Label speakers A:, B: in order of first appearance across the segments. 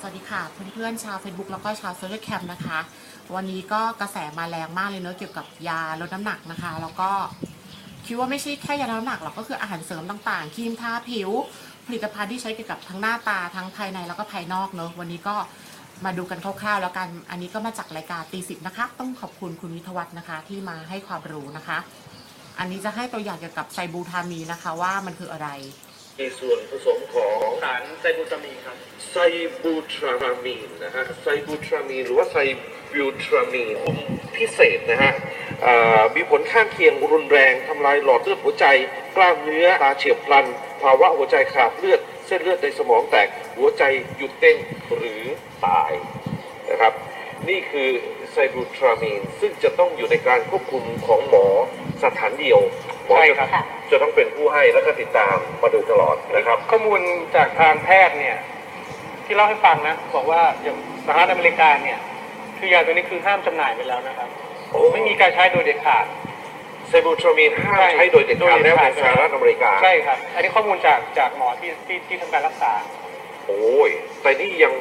A: สวัสดีค่ะเพื่อนๆชาว Facebook แล้วก็ชาวโซเชียลแคมนะคะ วันนี้ก็กระแสมาแรงมากเลยเนอะเกี่ยวกับยาลดน้ำหนักนะคะ แล้วก็คิดว่าไม่ใช่แค่ยาลดน้ำหนักหรอกก็คืออาหารเสริมต่างๆครีมทาผิว ผลิตภัณฑ์ที่ใช้เกี่ยวกับทั้งหน้าตาทั้งภายในแล้วก็ภายนอกเนอะวันนี้ก็มาดูกันคร่าวๆ แล้วกันอันนี้ก็มาจากรายการตีสิบนะคะ ต้องขอบคุณคุณวิทวัฒน์นะคะ ที่มาให้ความรู้นะคะ อันนี้จะให้ตัวอย่างเกี่ยวกับไซบูทามีนะคะ ว่ามันคืออะไร
B: มีส่วนผสมของ
C: สารไซบูตามีนครับ
B: ไซบูทรามีนนะฮะไซบูทรามีนหรือว่าไซบิวทรามีนพิเศษนะฮะมีผลข้างเคียงรุนแรงทำลายหลอดเลือดหัวใจ กล้ามเนื้อตาเฉียบพลัน ภาวะหัวใจขาดเลือด เส้นเลือดในสมองแตกหัวใจหยุดเต้นหรือตายนะครับนี่คือไซบูทรามีนซึ่งจะต้องอยู่ในการควบคุมของหมอสถานเดียว หมอ
C: ใช่
B: จะ
C: ครับ
B: จะต้องเป็นผู้ให้แล้วก็ติดตามมาโดยตลอดนะครับ
C: ข้อมูลจากทางแพทย์เนี่ย ที่เล่าให้ฟังนะ บอกว่าอย่างสหรัฐอเมริกาเนี่ย คือยาตัวนี้คือห้ามจำหน่ายไปแล้วนะครับ
B: โอ้
C: ไม่มีการใช้โดยเด็ดขาด
B: ไซบูทรามีนห้ามใช้โดยเด็ดขาดแล้วในสหรัฐอเมริกา
C: ใช่ครับ อันนี้ข้อมูลจากจากหมอที่ที่ที่ทำการรักษา
B: โอ้ยแต่นี่ยัง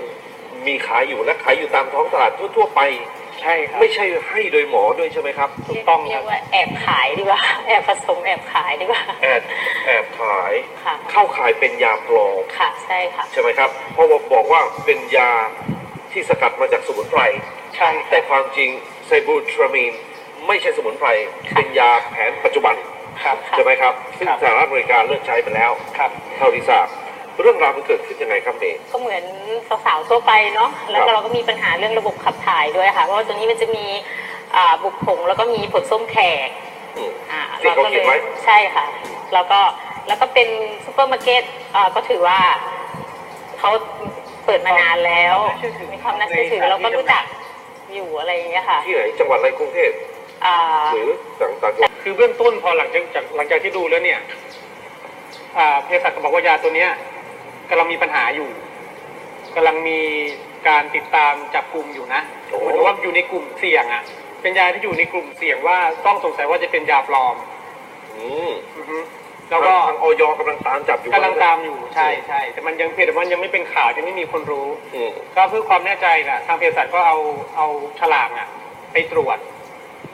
B: มีขายอยู่และขายอยู่ตามท้องตลาดทั่ว ๆ ไป
C: ใช่ครับ
B: ไม่ใช่ให้โดยหมอด้วยใช่ไหมครับ
C: ถูกต้องค
D: เรี
C: รั
D: ย
C: บ
D: กว่าแอบขายดีกว่า แอบผสมแอบขายดีกว่า
B: แอบแอบขาย
D: ค่ะ
B: เข้าขายเป็นยาปลอม
D: ค่ะใช่ค่ะ
B: ใช่ไหมครับ เพราะว่าบอกว่าเป็นยาที่สกัดมาจากสมุนไพร
C: ใช่ค
B: แต่
C: รับ
B: ความจริงไซบูทรามีนไม่ใช่สมุนไพรเป็นยาแผนปัจจุบัน
C: ครับ
D: ค่ะ
B: ใช่ไหมครับซึ่ง
C: ครับ
B: สหรัฐอเมริกาเลิกใช้ไปแล้ว
C: ครับ
B: เท่าที่ทราบ เรื่องราวมันเกิดขึ้นยังไงครับเมย์
D: ก็เหมือนสาวๆทั่วไปเนาะแล้ว
B: ครั
D: ก็
B: บ
D: เราก็มีปัญหาเรื่องระบบขับถ่ายด้วยค่ะ เพราะว่าตัวนี้มันจะมีอ่าบุกผงแล้วก็มีผลส้มแขก
B: อืม
D: อ่า
B: ที่เขา
D: ก็
B: เขียนไว้
D: ใช่ค่ะ แล้วก็แล้วก็เป็นซูเปอร์มาร์เก็ตอ่าก็ถือว่าเขาเปิดมานานแล้ว
C: เชื่อถือ
D: มีความน่าเชื่อถือเราก็รู้จักอยู่อะไรอย่างเงี้ยค่ะ
B: ที่ไหนจังหวัดอะไรกรุงเทพ
D: อ่า
B: หรือต่างต่างจังหวัด
C: คือเบื้องต้นพอหลังจากจากหลังจากที่ดูแล้วเนี่ยอ่าเภสัชก็บอกว่ายาตัวเนี้ย กำลังมีปัญหาอยู่กำลังมีการติดตามจับกลุ่มอยู่นะ
B: โอ้
C: เหมือนว่าอยู่ในกลุ่มเสี่ยงอะ เป็นยาที่อยู่ในกลุ่มเสี่ยงว่าต้องสงสัยว่าจะเป็นยาปลอม
B: อืม
C: อือฮึแล้วก็
B: ทางออยกำลังตามจับอยู่
C: กำลังตามอยู่ใช่ใช่แต่มันยังเพียงแต่มันยังไม่เป็นข่าวยังไม่มีคนรู้
B: อืม
C: ก็เพื่อความแน่ใจนะทางเภสัชก็เอาเอาฉลากอะ ไปตรวจ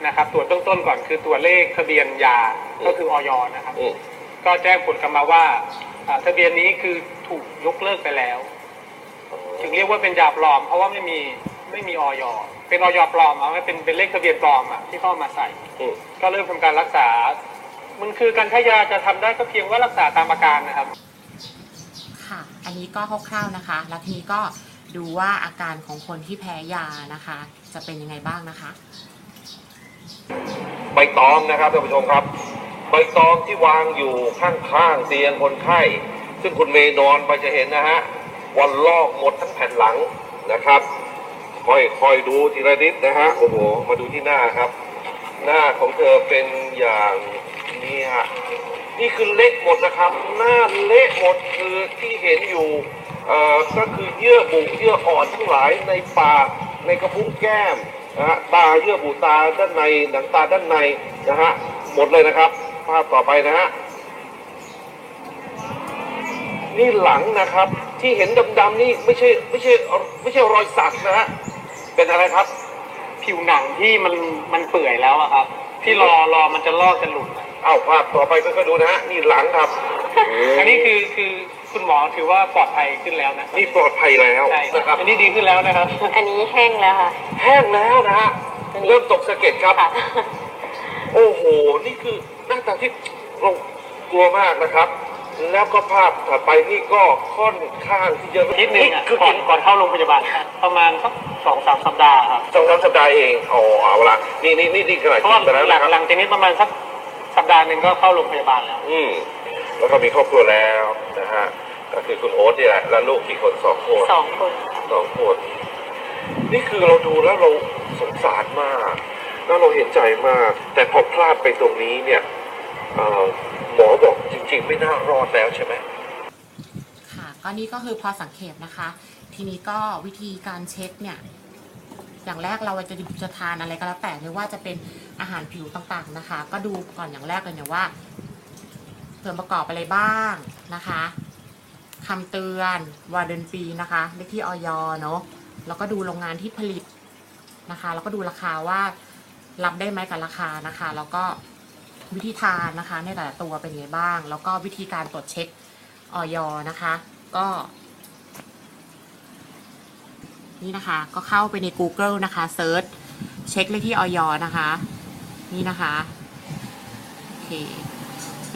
C: นะครับ ตรวจเบื้องต้นก่อนคือตรวจเลขทะเบียนยาก็คือออยนะครับ
B: อืม
C: ก็แจ้งผลกลับมาว่าอ่าทะเบียนนี้คือ ถูกยกเลิกไปแล้ว ถึงเรียกว่าเป็นยาปลอม เพราะว่าไม่มีไม่มีออยเป็นออยปลอมเอาไม่เป็นเป็นเลขทะเบียนปลอมอะที่เข้ามาใส่
B: อืม
C: ก็เริ่มทำการรักษา มันคือการใช้ยาจะทำได้ก็เพียงว่ารักษาตามอาการนะครับ
A: ค่ะ อันนี้ก็คร่าวๆนะคะ แล้วทีนี้ก็ดูว่าอาการของคนที่แพ้ยานะคะ จะเป็นยังไงบ้างนะคะ
B: ใบตองนะครับท่านผู้ชมครับ ใบตองที่วางอยู่ข้างๆเตียงคนไข้ ซึ่งคุณเมย์นอนไปจะเห็นนะฮะวันลอกหมดทั้งแผ่นหลังนะครับค่อยๆดูทีละนิดนะฮะโอ้โหมาดูที่หน้าครับ หน้าของเธอเป็นอย่างนี้ฮะนี่คือเละหมดนะครับ หน้าเละหมดคือที่เห็นอยู่เอ่อก็คือเยื่อบุเยื่ออ่อนทั้งหลายในปากในกระพุ้งแก้มนะฮะตาเยื่อบุตาด้านในหนังตาด้านในนะฮะหมดเลยนะครับ ภาพต่อไปนะฮะ นี่หลังนะครับ ที่เห็นดำๆนี่ไม่ใช่ไม่ใช่ไม่ใช่รอยสักนะฮะเป็นอะไรครับ
C: ผิวหนังที่มันมันเปื่อยแล้วอะครับ ที่รอรอมันจะลอกจะหลุดอะ
B: เอาภาพต่อไปก็ดูนะฮะนี่หลังครับ
C: อันนี้คือคือคุณหมอถือว่าปลอดภัยขึ้นแล้วนะ
B: นี่ปลอดภัยแล้ว
C: ใช่
B: นะครับ
C: อันนี้ดีขึ้นแล้วนะครับ
D: อันนี้แห้งแล้วค่ะ
B: แห้งแล้วนะฮะ
D: อันนี้
B: เริ่มตกสะเก็ดครับ
D: ค่ะ
B: โอ้โห นี่คือหน้าตาที่เรากลัวมากนะครับ แล้วก็ภาพถัดไปนี่ก็ค่อนข้างที่จะ
C: นิดนึงอะ
B: คือ
C: ก่อ
B: กิ
C: น
B: น
C: ก่อนเข้าโรงพยาบาล ประมาณสักสองสามสัปดาห์ครับ
B: สองสามสัปดาห์เองอ๋อเอาละนี่นี่นี่นี่ขนาด
C: เพราะ
B: กิ
C: ว่าน
B: ไปแล้ว
C: หลั
B: นะ
C: ง
B: ครับ
C: หลังจากนี้ประมาณสักสัปดาห์หนึ่งก็เข้าโรงพยาบาลแล้ว
B: อืมแล้วก็มีครอบครัวแล้วนะฮะก็คือคุณโอ๊ตนี่แหละและลูกกี่คนสองคน
D: สองคน
B: สองคนนี่คือเราดูแล้วเราสงสารมาก แล้วเราเห็นใจมาก แต่พอพลาดไปตรงนี้เนี่ยเอ่อหมอบอกจ ริงๆไม่น่ารอดแล้วใช่ไหม
A: ค่ะก็นี่ก็คือพอสังเกตนะคะ ทีนี้ก็วิธีการเช็คเนี่ย อย่างแรกเราจะจะทานอะไรก็แล้วแต่ไม่ว่าจะเป็นอาหารผิวต่างๆนะคะ ก็ดูก่อนอย่างแรกเลยเนี่ยว่าส่วนประกอบอะไรบ้างนะคะคำเตือนวันเดือนปีนะคะเลขที่ออยเนาะแล้วก็ดูโรงงานที่ผลิตนะคะ แล้วก็ดูราคาว่ารับได้ไหมกับราคานะคะ แล้วก็ วิธีทานนะคะ ในแต่ละตัวเป็นไงบ้าง แล้วก็วิธีการตรวจเช็คออยนะคะ ก็ นี่นะคะ ก็เข้าไปใน Google นะคะเซิร์ชเช็คเลขที่ออยนะคะ นี่นะคะโอเค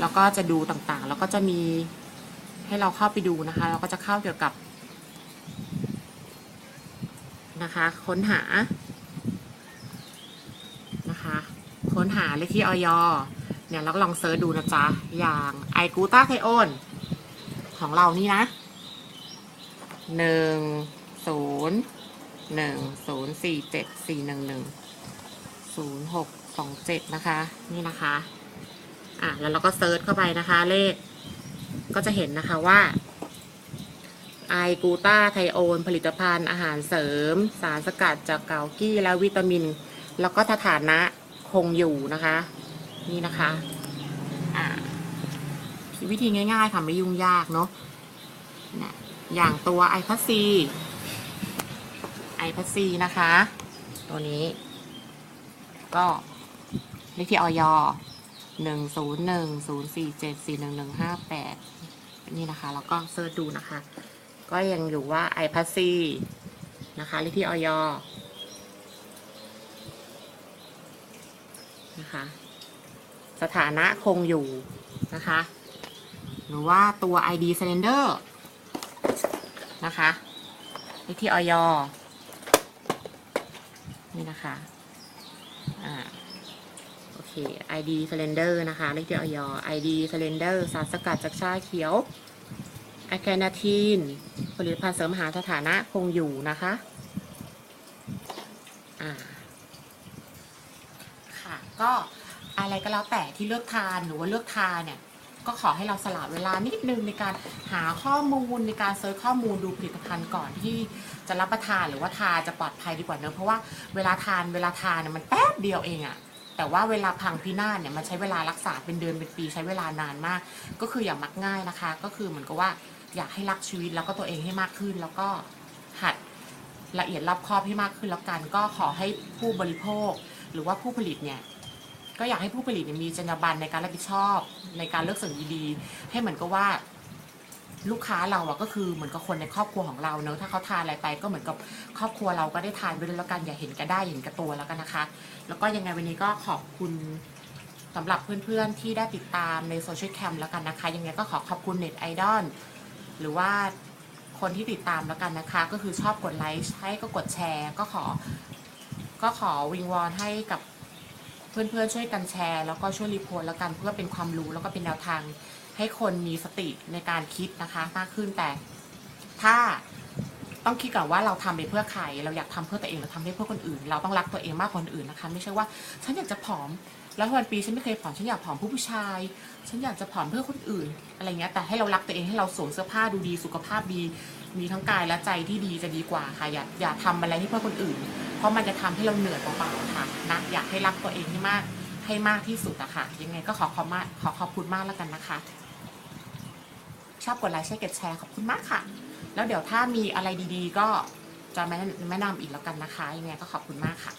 A: แล้วก็จะดูต่างๆ แล้วก็จะมีให้เราเข้าไปดูนะคะ เราก็จะเข้าเกี่ยวกับ นะคะ ค้นหานะคะ ค้นหาเลขที่ออย เนี่ยเราก็ลองเซิร์ชดูนะจ๊ะ อย่างไอกูต้าไทโอนของเรานี่นะหนึ่งศูนย์หนึ่งศูนย์สี่เจ็ดสี่หนึ่งหนึ่งศูนย์หกสองเจ็ดนะคะ นี่นะคะ อะแล้วเราก็เซิร์ชเข้าไปนะคะ เลข ก็จะเห็นนะคะว่าไอกูต้าไทโอนผลิตภัณฑ์อาหารเสริม สารสกัดจากเกากี้และวิตามิน แล้วก็สถานะคงอยู่นะคะ นี่นะคะอ่าวิธีง่ายๆค่ะไม่ยุ่งยากเนาะนะอย่างตัวไอพัซซีไอพัซซีนะคะ ตัวนี้ ก็เลขที่ออยหนึ่งศูนย์หนึ่งศูนย์สี่เจ็ดสี่หนึ่งหนึ่งห้าแปดนี่นะคะ แล้วก็เซิร์ชดูนะคะ ก็ยังอยู่ว่าไอพัซซีนะคะเลขที่ออยนะคะ สถานะคงอยู่นะคะ หรือว่าตัว ID Cylinder นะคะเลขที่ออยนี่นะคะอ่าโอเค ID Cylinder นะคะเลขที่ออย ID Cylinder สารสกัดจากชาเขียวไอแคนาทีนผลิตภัณฑ์เสริมอาหารสถานะคงอยู่นะคะอ่าค่ะก็ อะไรก็แล้วแต่ที่เลือกทานหรือว่าเลือกทานเนี่ยก็ขอให้เราสละเวลานิดนึงในการหาข้อมูลในการเซิร์ชข้อมูลดูผลิตภัณฑ์ก่อนที่จะรับประทานหรือว่าทานจะปลอดภัยดีกว่าเนอะเพราะว่าเวลาทานเวลาทานเนี่ยมันแป๊บเดียวเองอะแต่ว่าเวลาพังพินาศเนี่ยมันใช้เวลารักษาเป็นเดือนเป็นปีใช้เวลานานมาก ก็คืออย่ามักง่ายนะคะ ก็คือเหมือนกับว่าอยากให้รักชีวิตแล้วก็ตัวเองให้มากขึ้น แล้วก็หัดละเอียดรอบคอบให้มากขึ้นแล้วกัน ก็ขอให้ผู้บริโภค หรือว่าผู้ผลิตเนี่ย ก็อยากให้ผู้ผลิตเนี่ยมีจรรยาบรรณในการรับผิดชอบในการเลือกสิ่งดีๆให้เหมือนกับว่า ลูกค้าเราอะก็คือเหมือนกับคนในครอบครัวของเราเนอะถ้าเขาทานอะไรไปก็เหมือนกับครอบครัวเราก็ได้ทานไปด้วยแล้วกันอย่าเห็นแก็ได้เห็นแกตัวแล้วกันนะคะ แล้วก็ยังไงวันนี้ก็ขอบคุณสำหรับเพื่อนๆที่ได้ติดตามในโซเชียลแคมแล้วกันนะคะ ยังไงก็ขอขอบคุณเน็ตไอดอลหรือว่าคนที่ติดตามแล้วกันนะคะ ก็คือชอบกดไลค์ให้ก็กดแชร์ ก็ขอ ก็ขอวิงวอนให้กับ เพื่อนๆช่วยกันแชร์ แล้วก็ช่วยรีโพสต์แล้วกันเพื่อเป็นความรู้แล้วก็เป็นแนวทางให้คนมีสติในการคิดนะคะ มากขึ้นแต่ถ้าต้องคิดก่อนว่าเราทำไปเพื่อใคร เราอยากทำเพื่อตัวเองเราทำให้เพื่อคนอื่น เราต้องรักตัวเองมากกว่าคนอื่นนะคะ ไม่ใช่ว่าฉันอยากจะผอม แล้ววันปีฉันไม่เคยผอม ฉันอยากผอมผู้ผู้ชาย ฉันอยากจะผอมเพื่อคนอื่น อะไรเงี้ย แต่ให้เรารักตัวเองให้เราสวมเสื้อผ้าดูดี สุขภาพดี มีทั้งกายและใจที่ดีจะดีกว่าค่ะอย่าอย่าทำอะไรให้เพื่อคนอื่น เพราะมันจะทำให้เราเหนื่อยเปล่าๆค่ะนะอยากให้รักตัวเองให้มากให้มากที่สุดอะค่ะ ยังไงก็ขอขอบมาขอขอบคุณมากแล้วกันนะคะ ชอบกดไลค์แชร์กดแชร์ขอบคุณมากค่ะ แล้วเดี๋ยวถ้ามีอะไรดีๆ ก็จะแนะแนะนำอีกแล้วกันนะคะยังไงก็ขอบคุณมากค่ะ